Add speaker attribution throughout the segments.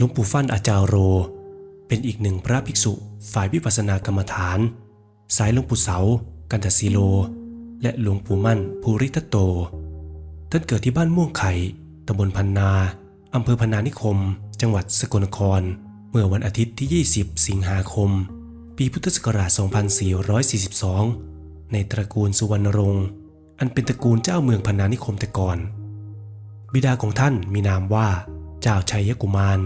Speaker 1: หลวงปู่ฟั่นอาจารโร เป็นอีกหนึ่งพระภิกษุฝ่ายวิปัสสนากรรมฐาน สายหลวงปู่เสา กันตสีโล และหลวงปู่มั่นภูริทัตโต ท่านเกิดที่บ้านม่วงไข่ตำบลพันนาอำเภอพนานิคม จังหวัดสกลนคร เมื่อวันอาทิตย์ที่ 20 สิงหาคม ปีพุทธศักราช 2442 ในตระกูลสุวรรณรงค์ อันเป็นตระกูลเจ้าเมืองพนานิคมแต่ก่อน บิดาของท่านมีนามว่า เจ้าชัยกุมาร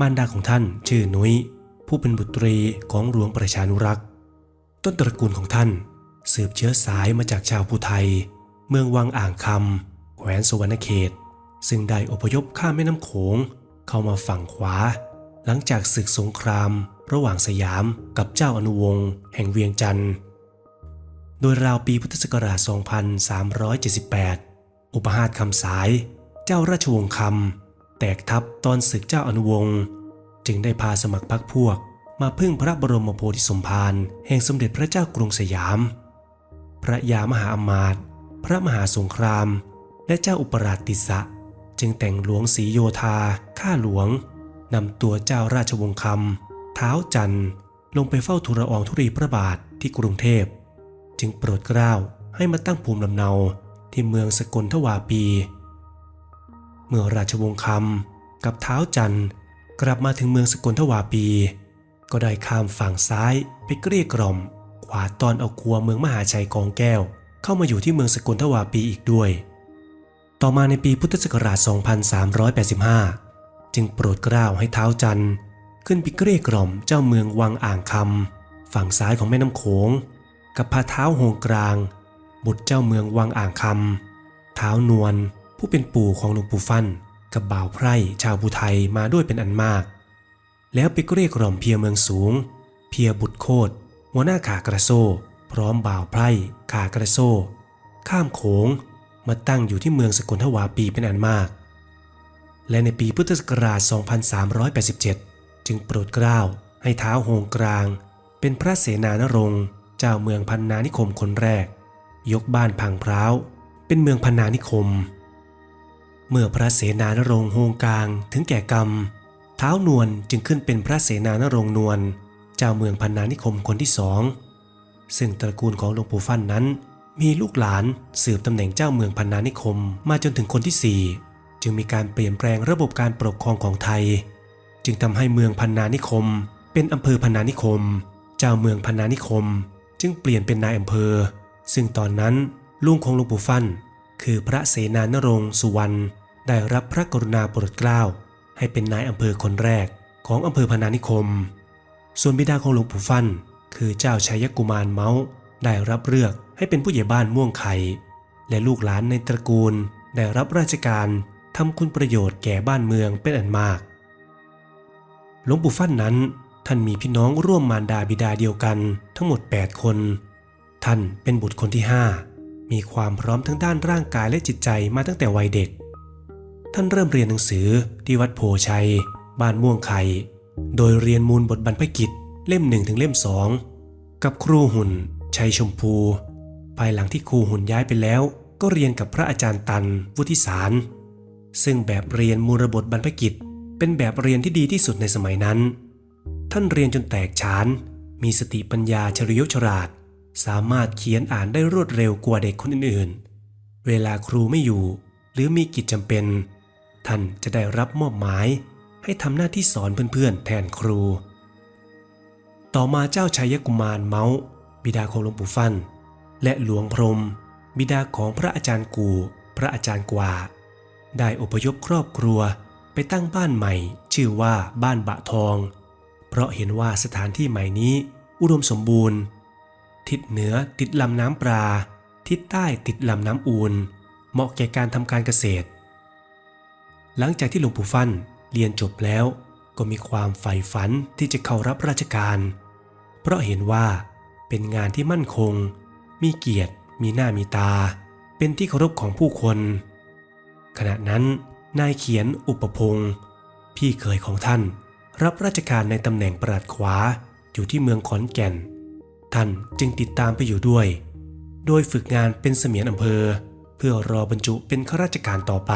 Speaker 1: มารดาของท่านชื่อนุ้ย ผู้เป็นบุตรีของหลวงประชานุรักษ์ ต้นตระกูลของท่าน สืบเชื้อสายมาจากชาวภูไทย เมืองวังอ่างคำแขวนสวรรณเขต ซึ่งได้อพยพข้ามแม่น้ำโขงเข้ามาฝั่งขวา หลังจากศึกสงคราม ระหว่างสยามกับเจ้าอนุวงศ์แห่งเวียงจันทร์โดยราวปีพุทธศักราช 2378 อุปหาตคำสาย เจ้าราชวงศ์คำ แตกทัพตอนศึกเจ้าอนุวงศ์จึงได้พาสมัครพรรคพวก มาพึ่งพระบรมโพธิสมภารแห่งสมเด็จพระเจ้ากรุงสยาม พระยามหาอมาตย์พระมหาสงคราม และเจ้าอุปราชติสะจึงแต่งหลวงศรีโยธา ข้าหลวงนำตัวเจ้าราชวงศ์คำเท้าจันทร์ลงไปเฝ้าทูลละอองธุรีพระบาทที่กรุงเทพ จึงโปรดเกล้าให้มาตั้งภูมิลำเนาที่เมืองสกลทวาปี เมื่อราชวงศ์คำกับเท้าจันทร์กลับมาถึงเมืองสกลทวาปี ก็ได้ข้ามฝั่งซ้ายไปเกลี้ยกล่อม ขวาตอนเอาครัวเมืองมหาชัยกองแก้ว เข้ามาอยู่ที่เมืองสกลทวาปีอีกด้วย ต่อมาในปีพุทธศักราช 2385 จึงโปรดเกล้าให้เท้าจันทร์ขึ้นไปเกลี้ยกล่อมเจ้าเมืองวังอ่างคำฝั่งซ้ายของแม่น้ำโขง กับพาเท้าโฮงกลาง บุตรเจ้าเมืองวังอ่างคำเท้านวล ผู้เป็นปู่ของหลวงปู่ฟันกับบ่าวไพร่ชาวภูไทยมาด้วยเป็นอันมาก แล้วไปเรียกกล่อมเพียเมืองสูง เพียบุตรโคตหัวหน้าขากระโซพร้อมบ่าวไพร่ขากระโซข้ามโขงมาตั้งอยู่ที่เมืองสกลทวาปีเป็นอันมาก และในปีพุทธศักราช 2387 จึงโปรดเกล้าให้เท้าโฮงกลาง เป็นพระเสนานรงค์เจ้าเมืองพันนานิคมคนแรก ยกบ้านพังพร้าว เป็นเมืองพันนานิคม เมื่อพระเสนานรงค์โฮงกลางถึงแก่กรรม เท้านวลจึงขึ้นเป็นพระเสนานรงค์นวลเจ้าเมืองพันนานิคมคนที่สอง ซึ่งตระกูลของหลวงปู่ฟั่นนั้น มีลูกหลานสืบตำแหน่งเจ้าเมืองพันนานิคมมาจนถึงคนที่สี่จึงมีการเปลี่ยนแปลงระบบการปกครองของไทย จึงทำให้เมืองพันนานิคม เป็นอำเภอพันนานิคม เจ้าเมืองพันนานิคม จึงเปลี่ยนเป็นนายอำเภอ ซึ่งตอนนั้นลุงของหลวงปู่ฟั่น คือพระเสนานรงสุวรรณได้รับพระกรุณาโปรดเกล้า ให้เป็นนายอำเภอคนแรกของอำเภอพนานิคม ส่วนบิดาของหลวงปู่ฟั่น คือเจ้าชัยกุมารเมาส์ได้รับเลือกให้เป็นผู้ใหญ่บ้านม่วงไข่และลูกหลานในตระกูลได้รับราชการทำคุณประโยชน์แก่บ้านเมืองเป็นอันมาก หลวงปู่ฟั่นนั้นท่านมีพี่น้องร่วมมารดาบิดาเดียวกันทั้งหมด 8 คน ท่านเป็นบุตรคนที่ 5 มีความพร้อมทั้งด้านร่างกายและจิตใจมาตั้งแต่วัยเด็ก ท่านเริ่มเรียนหนังสือที่วัดโพชัย บ้านม่วงไข่โดยเรียนมูลบทบรรพกิจเล่มหนึ่งถึงเล่มสองกับครูหุ่น ชัยชมพู ภายหลังที่ครูหุ่นย้ายไปแล้ว ก็เรียนกับพระอาจารย์ตันวุฒิสาร ซึ่งแบบเรียนมูลบทบรรพกิจ เป็นแบบเรียนที่ดีที่สุดในสมัยนั้น ท่านเรียนจนแตกฉาน มีสติปัญญาเฉลียวฉลาด สามารถเขียนอ่านได้รวดเร็วกว่าเด็กคนอื่นๆ เวลาครูไม่อยู่ หรือมีกิจจำเป็น ท่านจะได้รับมอบหมาย ให้ทำหน้าที่สอนเพื่อนๆ แทนครู ต่อมาเจ้าชัยกุมารเมาส์บิดาของหลวงปู่ฟัน และหลวงพรม บิดาของพระอาจารย์กู พระอาจารย์กว่า ได้อพยพครอบครัวไปตั้งบ้านใหม่ ชื่อว่าบ้านบะทอง เพราะเห็นว่าสถานที่ใหม่นี้ อุดมสมบูรณ์ ทิศเหนือติดลำน้ำปลา ทิศใต้ติดลำน้ำอูน เหมาะแก่การทำการเกษตร หลังจากที่หลวงปู่ฟั่นเรียนจบแล้วก็มีความใฝ่ฝันที่จะเข้ารับราชการ เพราะเห็นว่าเป็นงานที่มั่นคง มีเกียรติ มีหน้ามีตา เป็นที่เคารพของผู้คน ขณะนั้นนายเขียนอุปพงศ์พี่เขยของท่าน รับราชการในตำแหน่งประหลัดขวาอยู่ที่เมืองขอนแก่น ท่านจึงติดตามไปอยู่ด้วย โดยฝึกงานเป็นเสมียนอำเภอ เพื่อรอบรรจุเป็นข้าราชการต่อไป